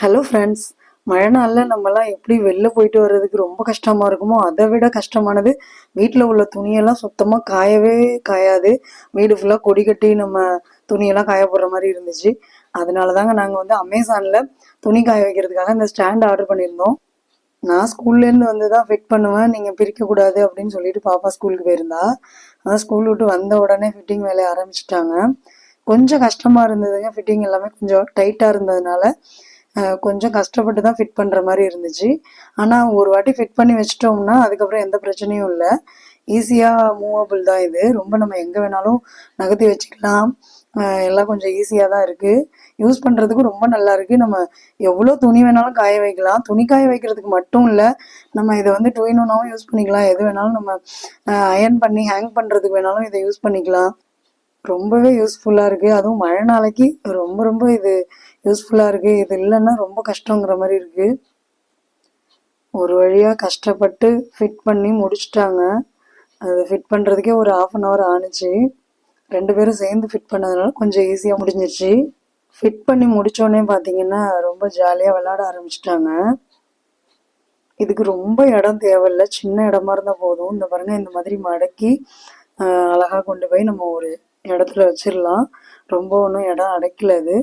Hello friends மழை நாளில் நம்மலாம் எப்படி வெளில போயிட்டு வர்றதுக்கு ரொம்ப கஷ்டமாக இருக்குமோ அதை விட கஷ்டமானது வீட்டில் உள்ள துணியெல்லாம் சுத்தமாக காயவே காயாது. வீடு ஃபுல்லாக கொடி கட்டி நம்ம துணியெல்லாம் காய போடுற மாதிரி இருந்துச்சு. அதனால தாங்க நாங்கள் வந்து அமேசானில் துணி காய வைக்கிறதுக்காக இந்த ஸ்டாண்ட் ஆர்டர் பண்ணியிருந்தோம். நான் ஸ்கூல்லேருந்து வந்து தான் ஃபிட் பண்ணுவேன் நீங்கள் பிரிக்கக்கூடாது அப்படின்னு சொல்லிட்டு பாப்பா ஸ்கூலுக்கு போயிருந்தா. ஆனால் ஸ்கூல் விட்டு வந்த உடனே ஃபிட்டிங் வேலையை ஆரம்பிச்சிட்டாங்க. கொஞ்சம் கஷ்டமாக இருந்ததுங்க. ஃபிட்டிங் எல்லாமே கொஞ்சம் டைட்டாக இருந்ததுனால கொஞ்சம் கஷ்டப்பட்டு தான் ஃபிட் பண்ணுற மாதிரி இருந்துச்சு. ஆனால் ஒரு வாட்டி ஃபிட் பண்ணி வச்சிட்டோம்னா அதுக்கப்புறம் எந்த பிரச்சனையும் இல்லை. ஈஸியாக மூவபிள் தான் இது. ரொம்ப நம்ம எங்கே வேணாலும் நகர்த்தி வச்சுக்கலாம். எல்லாம் கொஞ்சம் ஈஸியாக தான் இருக்குது யூஸ் பண்ணுறதுக்கும் ரொம்ப நல்லா இருக்குது நம்ம எவ்வளோ துணி வேணாலும் காய வைக்கலாம். துணி காய வைக்கிறதுக்கு மட்டும் இல்லை நம்ம இதை வந்து டூ இன் ஒன்னாகவும் யூஸ் பண்ணிக்கலாம். எது வேணாலும் நம்ம அயர்ன் பண்ணி ஹேங் பண்ணுறதுக்கு வேணாலும் இதை யூஸ் பண்ணிக்கலாம். ரொம்பவே யூஸ்ஃபுல்லாக இருக்குது அதுவும் மழை நாளைக்கு ரொம்ப ரொம்ப இது யூஸ்ஃபுல்லாக இருக்குது இது இல்லைன்னா ரொம்ப கஷ்டங்கிற மாதிரி இருக்குது ஒரு வழியாக கஷ்டப்பட்டு ஃபிட் பண்ணி முடிச்சிட்டாங்க. அது ஃபிட் பண்ணுறதுக்கே ஒரு ஆஃப் அன் ஹவர் ஆணுச்சு. ரெண்டு பேரும் சேர்ந்து ஃபிட் பண்ணதுனால கொஞ்சம் ஈஸியாக முடிஞ்சிருச்சு. ஃபிட் பண்ணி முடித்தோடனே பார்த்தீங்கன்னா ரொம்ப ஜாலியாக விளாட ஆரம்பிச்சிட்டாங்க. இதுக்கு ரொம்ப இடம் தேவையில்ல. சின்ன இடமா இருந்தால் போதும். இந்த பாருங்க இந்த மாதிரி மடக்கி அழகாக கொண்டு போய் நம்ம ஒரு இடத்துல வச்சிடலாம் ரொம்ப ஒன்றும் இடம் அடைக்கல இது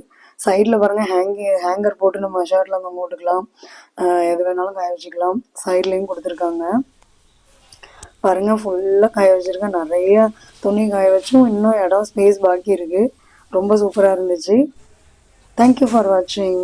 சைடில் பாருங்க ஹேங்கி ஹேங்கர் போட்டு நம்ம ஷர்ட்லாம் நம்ம போட்டுக்கலாம். எது வேணாலும் காய வச்சுக்கலாம். சைட்லேயும் கொடுத்துருக்காங்க. பாருங்க ஃபுல்லாக காய வச்சுருக்கேன். நிறைய துணி காய வச்சும் இன்னும் இடம் ஸ்பேஸ் பாக்கி இருக்குது ரொம்ப சூப்பராக இருந்துச்சு. தேங்க்யூ ஃபார் வாட்சிங்